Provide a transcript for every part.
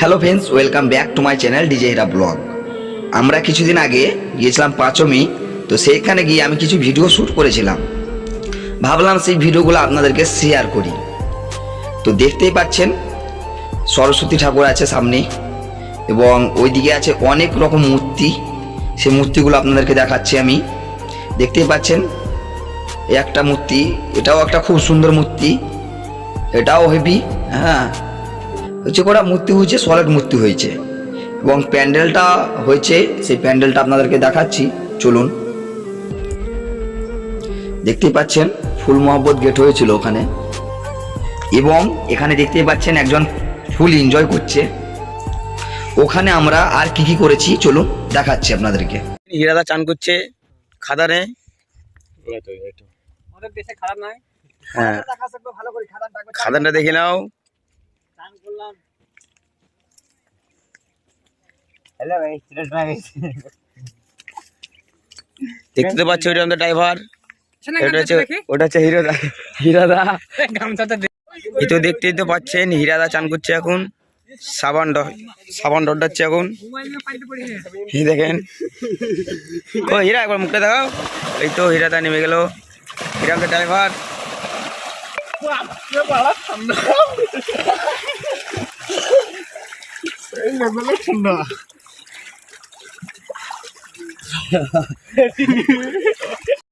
Hello friends welcome back to my channel DJ Hira blog আমরা কিছুদিন আগে গিয়েছিলাম পাঁচমি, তো সেইখানে গিয়ে আমি কিছু ভিডিও শ্যুট করেছিলাম। ভাবলাম সেই ভিডিওগুলো আপনাদেরকে শেয়ার করি। তো দেখতেই পাচ্ছেন, সরস্বতী ঠাকুর আছে সামনে, এবং ওইদিকে আছে অনেক রকম মূর্তি। সেই মূর্তিগুলো আপনাদেরকে দেখাচ্ছি আমি। দেখতেই পাচ্ছেন, একটা মূর্তি, এটাও একটা খুব সুন্দর মূর্তি, এটাও হেভি হ্যাঁ। হচ্ছে কটা মূর্তি হয়েছে সলিড মূর্তি হয়েছে। এবং প্যান্ডেলটা হয়েছে সেই প্যান্ডেলটা আপনাদেরকে দেখাচ্ছি চলুন। দেখতেই পাচ্ছেন ফুল মহব্বত গেট হয়েছিল ওখানে। এবং এখানে দেখতেই পাচ্ছেন একজন ফুল এনজয় করছে। ওখানে আমরা আর কি কি করেছি চলুন দেখাচ্ছি আপনাদেরকে। হিরাদা চান করছে খাদানে। আমাদের দেশে খারাপ নয় হ্যাঁ। খাদানটা দেখে নাও। চান করলাম দেখতে তো পাচ্ছ ওইটা আমাদের ড্রাইভার শোনা হচ্ছে ওটা হচ্ছে হিরোদা হিরাদা। এই তো দেখতেই তো পাচ্ছেন হিরাদা চান করছে এখন। সাবান ড- সাবান ডডাচ্ছে এখন। এই দেখেন। ও হীরা একবার মুখটা দেখাও। এই তো হিরাদা নেমে গেল। হিরা আমাদের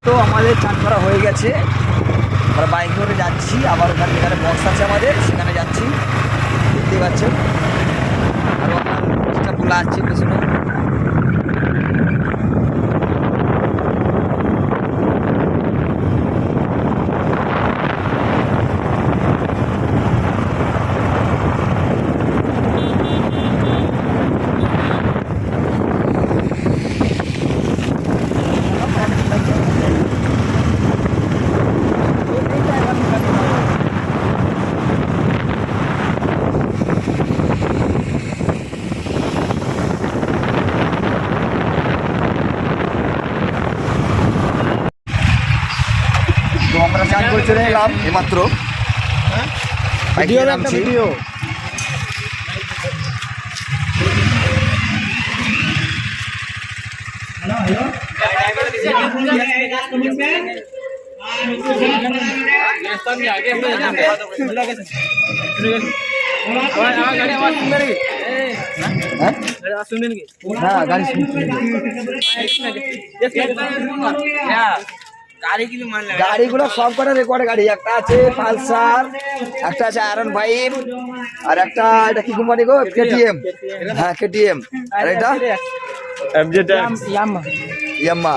তো আমাদের চান করা হয়ে গেছে। আমরা বাইক ধরে যাচ্ছি, আবার ওখানে যেখানে বক্স আছে আমাদের, সেখানে যাচ্ছি। দেখতে পাচ্ছেন। আরও আপনার খোলা আছে পেছনে তো চলে এলাম এইমাত্র। নামছি হ্যাঁ হ্যাঁ গাড়ি শুনছি। গাড়িগুলো সব কটা রেকর্ড গাড়ি একটা আছে পালসার একটা আছে আয়রন ফাইভ আর একটা এটা কি কোম্পানি গো? কেটিএম হ্যাঁ কেটিএম আর এটা? ইয়াম্মা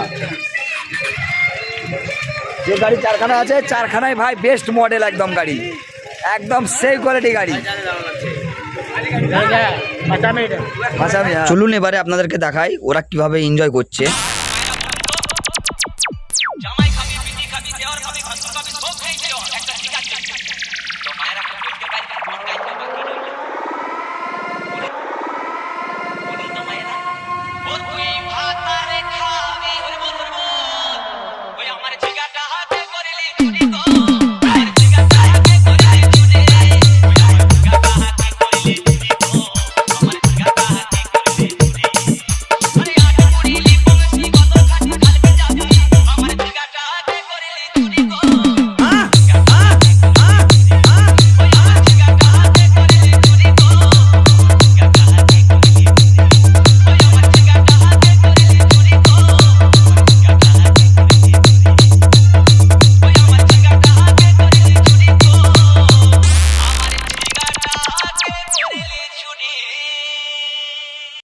যে গাড়ি চারখানা আছে চারখানায় ভাই বেস্ট মডেল একদম গাড়ি। একদম সেই কোয়ালিটি গাড়ি। চলুন এবারে আপনাদেরকে দেখাই ওরা কীভাবে এনজয় করছে।